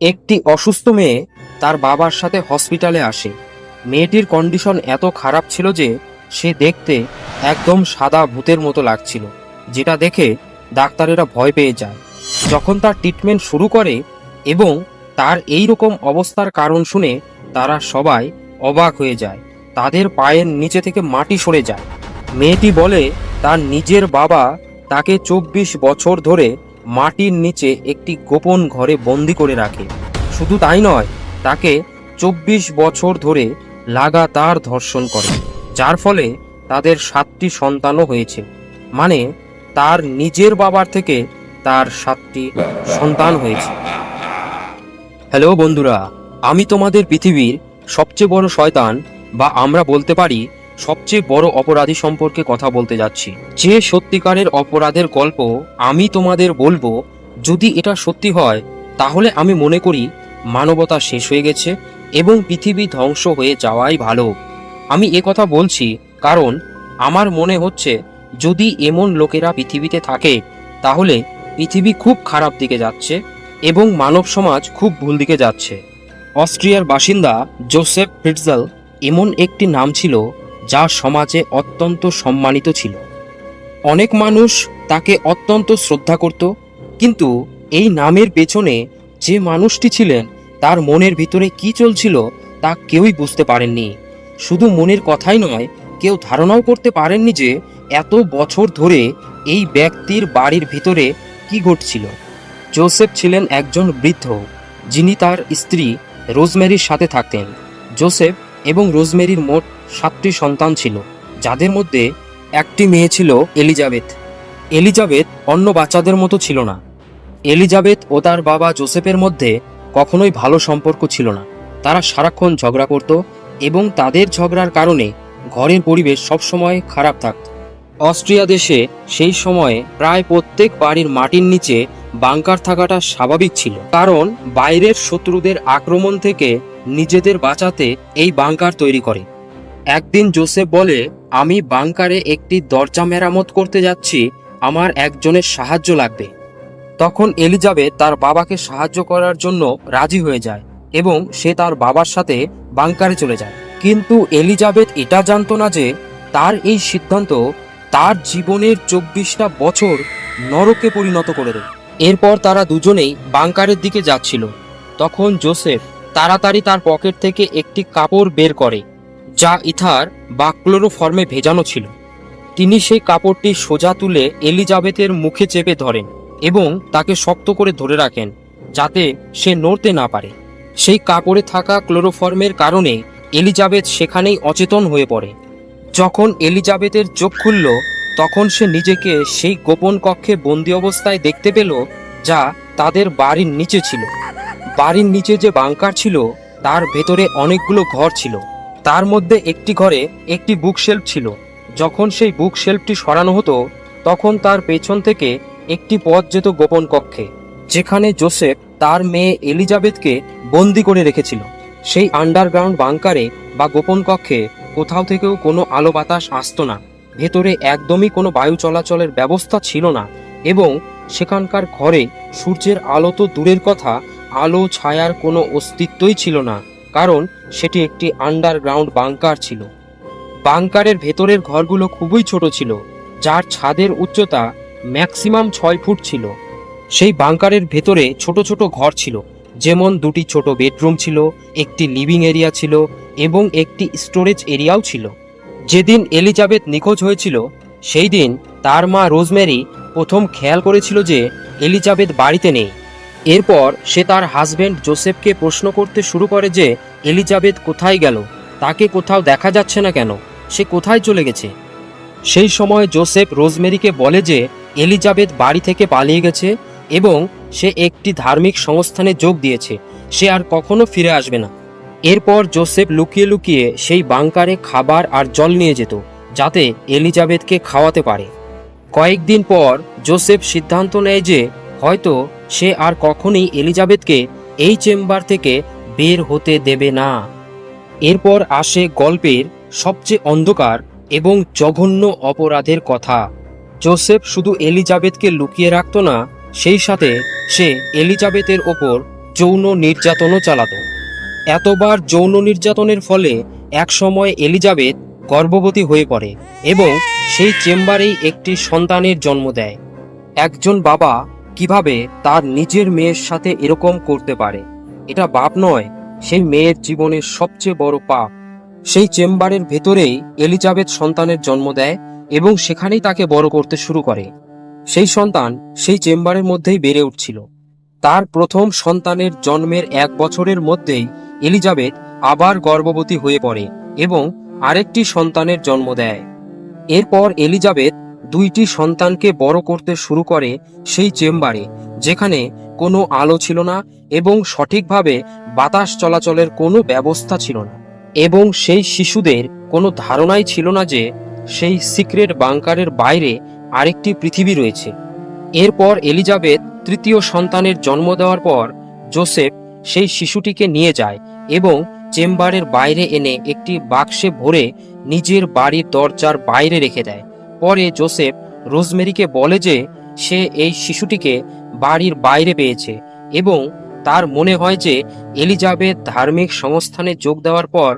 একটি অসুস্থ মেয়ে তার বাবার সাথে হসপিটালে আসে। মেয়েটির কন্ডিশন এত খারাপ ছিল যে সে দেখতে একদম সাদা ভূতের মতো লাগছিল, যেটা দেখে ডাক্তারেরা ভয় পেয়ে যায়। যখন তার ট্রিটমেন্ট শুরু করে এবং তার এই রকম অবস্থার কারণ শুনে তারা সবাই অবাক হয়ে যায়, তাদের পায়ের নিচে থেকে মাটি সরে যায়। মেয়েটি বলে, তার নিজের বাবা তাকে চব্বিশ বছর ধরে মাটির নিচে একটি গোপন ঘরে বন্দি করে রাখে। শুধু তাই নয়, তাকে চব্বিশ বছর ধরে লাগাতার ধর্ষণ করে, যার ফলে তাদের সাতটি সন্তানও হয়েছে। মানে তার নিজের বাবার থেকে তার সাতটি সন্তান হয়েছে। হ্যালো বন্ধুরা, আমি তোমাদের পৃথিবীর সবচেয়ে বড় শয়তান বা আমরা বলতে পারি সবচেয়ে বড় অপরাধী সম্পর্কে কথা বলতে যাচ্ছি। যে সত্যিকারের অপরাধের গল্প আমি তোমাদের বলব, যদি এটা সত্যি হয়, তাহলে আমি মনে করি মানবতা শেষ হয়ে গেছে এবং পৃথিবী ধ্বংস হয়ে যাওয়াই ভালো। আমি এ কথা বলছি কারণ আমার মনে হচ্ছে যদি এমন লোকেরা পৃথিবীতে থাকে, তাহলে পৃথিবী খুব খারাপ দিকে যাচ্ছে এবং মানব সমাজ খুব ভুল দিকে যাচ্ছে। অস্ট্রিয়ার বাসিন্দা জোসেফ ফ্রিটজেল এমন একটি নাম ছিল যা সমাজে অত্যন্ত সম্মানিত ছিল। অনেক মানুষ তাকে অত্যন্ত শ্রদ্ধা করত, কিন্তু এই নামের পেছনে যে মানুষটি ছিলেন, তার মনের ভিতরে কি চলছিল তা কেউই বুঝতে পারেননি। শুধু মনের কথাই নয়, কেউ ধারণাও করতে পারেননি যে এত বছর ধরে এই ব্যক্তির বাড়ির ভিতরে কি ঘটছিল। জোসেফ ছিলেন একজন বৃদ্ধ, যিনি তার স্ত্রী রোজমেরির সাথে থাকতেন। জোসেফ এবং রোজমেরির মোট সাতটি সন্তান ছিল, যাদের মধ্যে একটি মেয়ে ছিল এলিজাবেথ। এলিজাবেথ অন্য বাচ্চাদের মতো ছিল না। এলিজাবেথ ও তার বাবা জোসেফের মধ্যে কখনোই ভালো সম্পর্ক ছিল না। তারা সারাক্ষণ ঝগড়া করত এবং তাদের ঝগড়ার কারণে ঘরের পরিবেশ সবসময় খারাপ থাকত। অস্ট্রিয়া দেশে সেই সময়ে প্রায় প্রত্যেক বাড়ির মাটির নিচে বাংকার থাকাটা স্বাভাবিক ছিল। কারণ বাইরের শত্রুদের আক্রমণ থেকে নিজেদের বাঁচাতে এই বাংকার তৈরি করে। একদিন জোসেফ বলে, আমি বাংকারে একটি দরজা মেরামত করতে যাচ্ছি, আমার একজনের সাহায্য লাগবে। তখন এলিজাবেথ তার বাবাকে সাহায্য করার জন্য রাজি হয়ে যায় এবং সে তার বাবার সাথে বাংকারে চলে যায়। কিন্তু এলিজাবেথ এটা জানতো না যে, তার এই সিদ্ধান্ত তার জীবনের চব্বিশটা বছর নরকে পরিণত করে দেয়। এরপর তারা দুজনেই বাংকারের দিকে যাচ্ছিল। তখন জোসেফ তাড়াতাড়ি তার পকেট থেকে একটি কাপড় বের করে যা ইথার বা ক্লোরোফর্মে ভেজানো ছিল। তিনি সেই কাপড়টি সোজা তুলে এলিজাবেথের মুখে চেপে ধরেন এবং তাকে শক্ত করে ধরে রাখেন যাতে সে নড়তে না পারে। সেই কাপড়ে থাকা ক্লোরোফর্মের কারণে এলিজাবেথ সেখানেই অচেতন হয়ে পড়ে। যখন এলিজাবেথের চোখ খুলল, তখন সে নিজেকে সেই গোপন কক্ষে বন্দি অবস্থায় দেখতে পেল যা তাদের বাড়ির নিচে ছিল। বাড়ির নিচে যে বাংকার ছিল, তার ভেতরে অনেকগুলো ঘর ছিল। তার মধ্যে একটি ঘরে একটি বুকশেলফ ছিল। যখন সেই বুকশেলফটি সরানো হতো, তখন তার পেছন থেকে একটি পথ যেত গোপন কক্ষে, যেখানে জোসেফ তার মেয়ে এলিজাবেথকে বন্দি করে রেখেছিল। সেই আন্ডারগ্রাউন্ড বাংকারে বা গোপন কক্ষে কোথাও থেকেও কোনো আলো বাতাস আসতো না। ভেতরে একদমই কোনো বায়ু চলাচলের ব্যবস্থা ছিল না এবং সেখানকার ঘরে সূর্যের আলো তো দূরের কথা, আলো ছায়ার কোনো অস্তিত্বই ছিল না। কারণ সেটি একটি আন্ডারগ্রাউন্ড বাংকার ছিল। বাংকারের ভেতরের ঘরগুলো খুবই ছোট ছিল, যার ছাদের উচ্চতা ম্যাক্সিমাম ছয় ফুট ছিল। সেই বাংকারের ভেতরে ছোট ছোট ঘর ছিল, যেমন দুটি ছোট বেডরুম ছিল, একটি লিভিং এরিয়া ছিল এবং একটি স্টোরেজ এরিয়াও ছিল। যেদিন এলিজাবেথ নিখোঁজ হয়েছিল, সেই দিন তার মা রোজমেরি প্রথম খেয়াল করেছিল যে এলিজাবেথ বাড়িতে নেই। এরপর সে তার হাজবেন্ড জোসেফকে প্রশ্ন করতে শুরু করে যে এলিজাবেথ কোথায় গেল? তাকে কোথাও দেখা যাচ্ছে না কেন? সে কোথায় চলে গেছে? সেই সময় জোসেফ রোজমেরিকে বলে যে, এলিজাবেথ বাড়ি থেকে পালিয়ে গেছে এবং সে একটি ধার্মিক সংস্থানে যোগ দিয়েছে। সে আর কখনো ফিরে আসবে না। এরপর জোসেফ লুকিয়ে লুকিয়ে সেই বাংকারে খাবার আর জল নিয়ে যেত, যাতে এলিজাবেথকে খাওয়াতে পারে। কয়েকদিন পর জোসেফ সিদ্ধান্ত নেয় যে, হয়তো সে আর কখনই এলিজাবেথকে এই চেম্বার থেকে বের হতে দেবে না। এরপর আসে গল্পের সবচেয়ে অন্ধকার এবং জঘন্য অপরাধের কথা। জোসেফ শুধু এলিজাবেথকে লুকিয়ে রাখত না, সেই সাথে সে এলিজাবেথের ওপর যৌন নির্যাতনও চালাতো। এতবার যৌন নির্যাতনের ফলে একসময় এলিজাবেথ গর্ভবতী হয়ে পড়ে এবং সেই চেম্বারেই একটি সন্তানের জন্ম দেয়। একজন বাবা কীভাবে তার নিজের মেয়ের সাথে এরকম করতে পারে? এটা বাপ নয়, সেই মেয়ের জীবনের সবচেয়ে বড় পাপ। সেই চেম্বারের ভেতরেই এলিজাবেথ সন্তানের জন্ম দেয় এবং সেখানেই তাকে বড় করতে শুরু করে। সেই সন্তান সেই চেম্বারের মধ্যেই বেড়ে উঠছিল। তার প্রথম সন্তানের জন্মের এক বছরের মধ্যেই এলিজাবেথ আবার গর্ভবতী হয়ে পড়ে এবং আরেকটি সন্তানের জন্ম দেয়। এরপর এলিজাবেথ দুইটি সন্তানকে বড় করতে শুরু করে সেই চেম্বারে, যেখানে কোনো আলো ছিল না এবং সঠিকভাবে বাতাস চলাচলের কোনো ব্যবস্থা ছিল না। এবং সেই শিশুদের কোনো ধারণাই ছিল না যে সেই সিক্রেট বাংকারের বাইরে আরেকটি পৃথিবী রয়েছে। এরপর এলিজাবেথ তৃতীয় সন্তানের জন্ম দেওয়ার পর জোসেফ সেই শিশুটিকে নিয়ে যায় এবং চেম্বারের বাইরে এনে একটি বাক্সে ভরে নিজের বাড়ির দরজার বাইরে রেখে দেয়। পরে জোসেফ রোজমেরিকে বলে যে সে এই শিশুটিকে বাড়ির বাইরে পেয়েছে এবং তার মনে হয় যে এলিজাবেথ ধার্মিক সংস্থানে যোগ দেওয়ার পর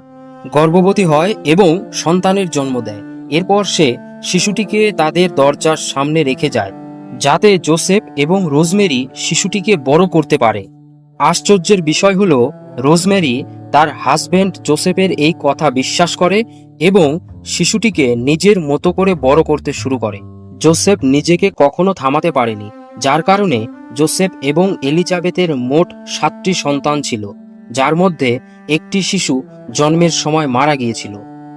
গর্ভবতী হয় এবং সন্তানের জন্ম দেয়। এরপর সে শিশুটিকে তাদের দরজার সামনে রেখে যায়, যাতে জোসেফ এবং রোজমেরি শিশুটিকে বড় করতে পারে। আশ্চর্যের বিষয় হল, রোজমেরি তার হাজব্যান্ড জোসেফের এই কথা বিশ্বাস করে এবং শিশুটিকে নিজের মতো করে বড় করতে শুরু করে। জোসেফ নিজেকে কখনো থামাতে পারেনি। যার কারণে জোসেফ এবং এলিজাবেথের মোট সাতটি সন্তান ছিল, যার মধ্যে একটি শিশু জন্মের সময় মারা গিয়েছিল।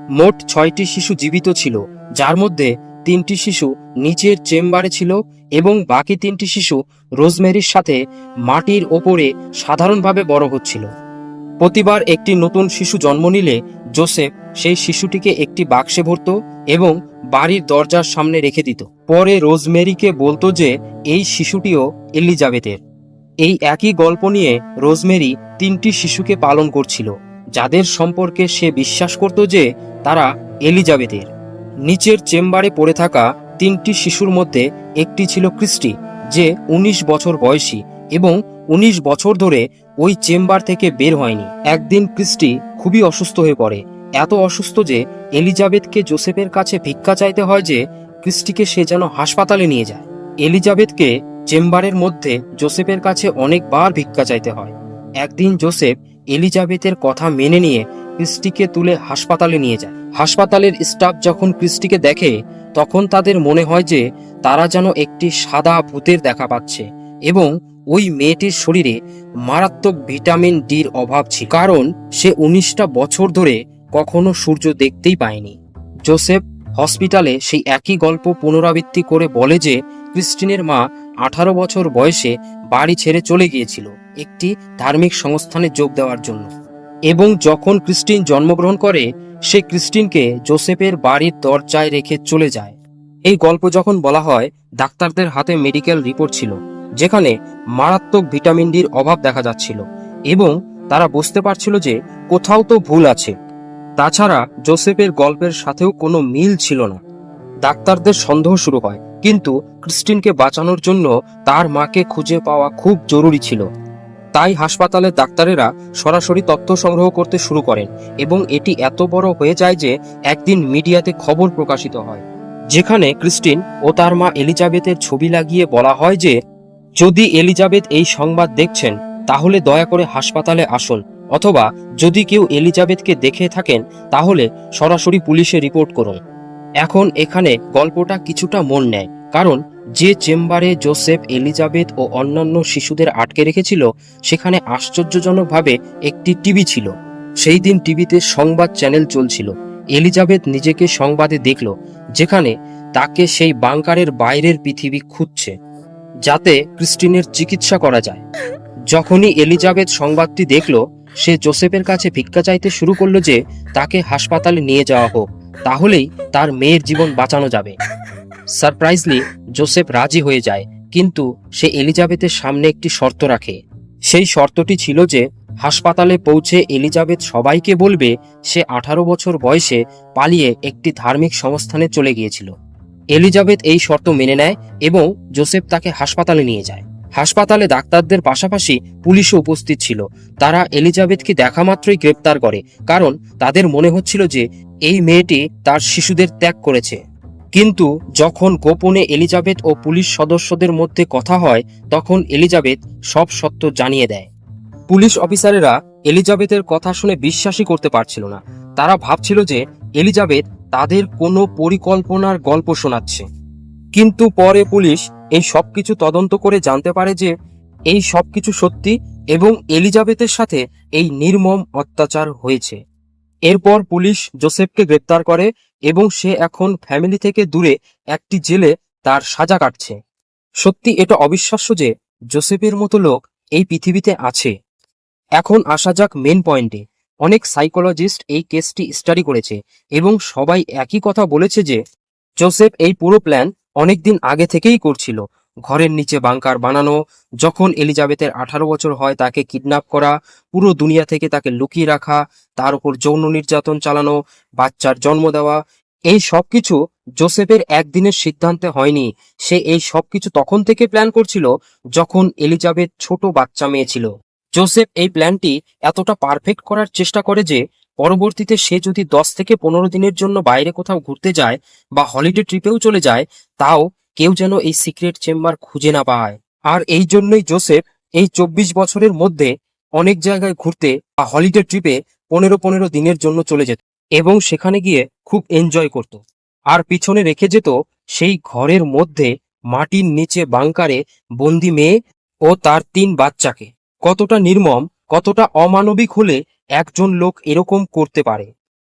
মোট ছয়টি শিশু জীবিত ছিল, যার মধ্যে তিনটি শিশু নিচের চেম্বারে ছিল এবং বাকি তিনটি শিশু রোজমেরির সাথে মাটির ওপরে সাধারণভাবে বড় হচ্ছিল। প্রতিবার একটি নতুন শিশু জন্ম নিলে জোসেফ সেই শিশুটিকে একটি বাক্সে ভরত এবং বাড়ির দরজার সামনে রেখে দিত। পরে রোজমেরিকে বলতো যে, এই শিশুটিও এলিজাবেথের। এই একই গল্প নিয়ে রোজমেরি তিনটি শিশুকে পালন করছিল, যাদের সম্পর্কে সে বিশ্বাস করত যে, তারা এলিজাবেথের। নিচের চেম্বারে পড়ে থাকা তিনটি শিশুর মধ্যে একটি ছিল ক্রিস্টি, যে ১৯ বছর বয়সী এবং ১৯ বছর ধরে ওই চেম্বার থেকে বের হয়নি। একদিন ক্রিস্টি খুবই অসুস্থ হয়ে পড়ে। এত অসুস্থ যে এলিজাবেথকে জোসেফের কাছে ভিক্ষা চাইতে হয় যে ক্রিস্টিকে সে যেন হাসপাতালে নিয়ে যায়। এলিজাবেথকে চেম্বারের মধ্যে জোসেফের কাছে অনেকবার ভিক্ষা চাইতে হয়। একদিন জোসেফ এলিজাবেথের কথা মেনে নিয়ে ক্রিস্টিকে তুলে হাসপাতালে নিয়ে যায়। হাসপাতালের স্টাফ যখন ক্রিস্টিকে দেখে, তখন তাদের মনে হয় যে তারা যেন একটি সাদা ভূতের দেখা পাচ্ছে এবং ওই মেয়েটির শরীরে মারাত্মক ভিটামিন ডির অভাব ছিল। কারণ সে উনিশটা বছর ধরে কখনো সূর্য দেখতেই পায়নি। জোসেফ হসপিটালে সেই একই গল্প পুনরাবৃত্তি করে বলে যে, ক্রিস্টিনের মা আঠারো বছর বয়সে বাড়ি ছেড়ে চলে গিয়েছিল একটি ধার্মিক সংস্থানে যোগ দেওয়ার জন্য। এবং যখন ক্রিস্টিন জন্মগ্রহণ করে, সে ক্রিস্টিনকে জোসেফের বাড়ির দরজায় রেখে চলে যায়। এই গল্প যখন বলা হয়, ডাক্তারদের হাতে মেডিকেল রিপোর্ট ছিল। যেখানে মারাত্মক ভিটামিন ডির অভাব দেখা যাচ্ছিল এবং তারা বুঝতে পারছিল যে কোথাও তো ভুল আছে। তাছাড়া জোসেফের গল্পের সাথেও কোনো মিল ছিল না। ডাক্তারদের সন্দেহ শুরু হয়, কিন্তু ক্রিস্টিনকে বাঁচানোর জন্য তার মাকে খুঁজে পাওয়া খুব জরুরি ছিল। তাই হাসপাতালের ডাক্তারেরা সরাসরি তথ্য সংগ্রহ করতে শুরু করেন এবং এটি এত বড় হয়ে যায় যে একদিন মিডিয়াতে খবর প্রকাশিত হয়, যেখানে ক্রিস্টিন ও তার মা এলিজাবেথের ছবি লাগিয়ে বলা হয় যে যদি এলিজাবেথ এই সংবাদ দেখছেন, তাহলে দয়া করে হাসপাতালে আসুন, অথবা যদি কেউ এলিজাবেথকে দেখে থাকেন, তাহলে সরাসরি পুলিশে রিপোর্ট করুন। এখন এখানে গল্পটা কিছুটা মন নেয়, কারণ যে চেম্বারে জোসেফ, এলিজাবেথ ও অন্যান্য শিশুদের আটকে রেখেছিল, সেখানে আশ্চর্যজনকভাবে একটি টিভি ছিল। সেই দিন টিভিতে সংবাদ চ্যানেল চলছিল। এলিজাবেথ নিজেকে সংবাদে দেখল, যেখানে তাকে সেই বাংকারের বাইরের পৃথিবী খুঁজছে। যাতে ক্রিস্টিনের চিকিৎসা করা যায়। যখনই এলিজাবেথ সংবাদটি দেখল, সে জোসেফের কাছে ভিক্ষা চাইতে শুরু করল যে তাকে হাসপাতালে নিয়ে যাওয়া হোক। তাহলেই তার মেয়ের জীবন বাঁচানো যাবে। সারপ্রাইজলি জোসেফ রাজি হয়ে যায়, কিন্তু সে এলিজাবেথের সামনে একটি শর্ত রাখে। সেই শর্তটি ছিল যে হাসপাতালে পৌঁছে এলিজাবেথ সবাইকে বলবে, সে আঠারো বছর বয়সে পালিয়ে একটি ধার্মিক সংস্থানে চলে গিয়েছিল। এলিজাবেথ এই শর্ত মেনে নেয় এবং জোসেফ তাকে হাসপাতালে নিয়ে যায়। হাসপাতালে ডাক্তারদের পাশাপাশি পুলিশও উপস্থিত ছিল। তারা এলিজাবেথকে দেখা মাত্রই গ্রেপ্তার করে, কারণ তাদের মনে হচ্ছিল যে এই মেয়েটি তার শিশুদের ত্যাগ করেছে। কিন্তু যখন গোপনে এলিজাবেথ ও পুলিশ সদস্যদের মধ্যে কথা হয়, তখন এলিজাবেথ সব সত্য জানিয়ে দেয়। পুলিশ অফিসারেরা এলিজাবেথের কথা শুনে বিশ্বাসই করতে পারছিল না। তারা ভাবছিল যে এলিজাবেথ তাদের কোনো পরিকল্পনার গল্প শোনাচ্ছে। কিন্তু পরে পুলিশ এই সবকিছু তদন্ত করে জানতে পারে যে এই সবকিছু সত্যি এবং এলিজাবেথের সাথে এই নির্মম অত্যাচার হয়েছে। এরপর পুলিশ জোসেফকে গ্রেপ্তার করে এবং সে এখন ফ্যামিলি থেকে দূরে একটি জেলে তার সাজা কাটছে। সত্যি এটা অবিশ্বাস্য যে জোসেফের মতো লোক এই পৃথিবীতে আছে। এখন আসা যাক মেন পয়েন্টে অনেক সাইকোলজিস্ট এই কেসটি স্টাডি করেছে এবং সবাই একই কথা বলেছে যে জোসেফ এই পুরো প্ল্যান অনেকদিন আগে থেকেই করছিল। ঘরের নিচে বাংকার বানানো, যখন এলিজাবেথের আঠারো বছর হয় তাকে কিডন্যাপ করা, পুরো দুনিয়া থেকে তাকে লুকিয়ে রাখা, তার উপর যৌন নির্যাতন চালানো, বাচ্চার জন্ম দেওয়া, এই সব কিছু জোসেফের একদিনের সিদ্ধান্তে হয়নি। সে এই সব কিছু তখন থেকে প্ল্যান করছিল যখন এলিজাবেথ ছোট বাচ্চা মেয়ে ছিল। জোসেফ এই প্ল্যানটি এতটা পারফেক্ট করার চেষ্টা করে যে, পরবর্তীতে সে যদি দশ থেকে পনেরো দিনের জন্য বাইরে কোথাও ঘুরতে যায় বা হলিডে ট্রিপেও চলে যায়, তাও কেউ যেন এই সিক্রেট চেম্বার খুঁজে না পায়। আর এই জন্যই জোসেফ এই চব্বিশ বছরের মধ্যে অনেক জায়গায় ঘুরতে বা হলিডে ট্রিপে পনেরো পনেরো দিনের জন্য চলে যেত এবং সেখানে গিয়ে খুব এনজয় করত। আর পিছনে রেখে যেত সেই ঘরের মধ্যে মাটির নিচে বাংকারে বন্দি মেয়ে ও তার তিন বাচ্চাকে। কতটা নির্মম, কতটা অমানবিক হলে একজন লোক এরকম করতে পারে।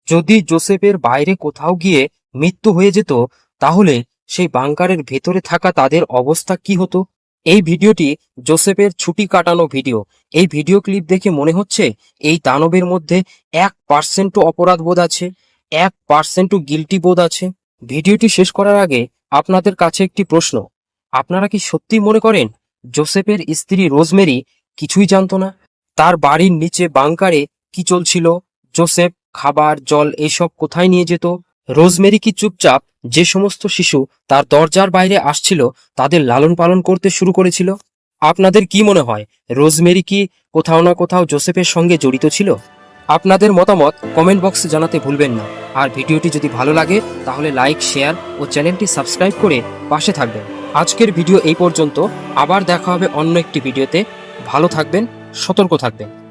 যদি জোসেফের বাইরে কোথাও গিয়ে মৃত্যু হয়ে যেত, তাহলে সেই বাংকারের ভেতরে থাকা তাদের অবস্থা কি হতো? এই ভিডিওটি জোসেফের ছুটি কাটানো ভিডিও। এই ভিডিও ক্লিপ দেখে মনে হচ্ছে এই দানবের মধ্যে এক পার্সেন্টও অপরাধ বোধ আছে, এক পার্সেন্টও গিলটি বোধ আছে। ভিডিওটি শেষ করার আগে আপনাদের কাছে একটি প্রশ্ন। আপনারা কি সত্যি মনে করেন জোসেফের স্ত্রী রোজমেরি কিছুই জানতো না। তার বাড়ির নিচে বাংকারে কি চলছিল? জোসেফ, খাবার, জল এসব কোথায় নিয়ে যেত? রোজমেরি কি চুপচাপ যে সমস্ত শিশু তার দরজার বাইরে আসছিল, তাদের লালন পালন করতে শুরু করেছিল? আপনাদের কি মনে হয়, রোজমেরি কি কোথাও না কোথাও জোসেফের সঙ্গে জড়িত ছিল? আপনাদের মতামত কমেন্ট বক্সে জানাতে ভুলবেন না। আর ভিডিওটি যদি ভালো লাগে, তাহলে লাইক, শেয়ার ও চ্যানেলটি সাবস্ক্রাইব করে পাশে থাকবেন। আজকের ভিডিও এই পর্যন্ত। আবার দেখা হবে অন্য একটি ভিডিওতে। ভালো থাকবেন সতর্ক থাকবেন।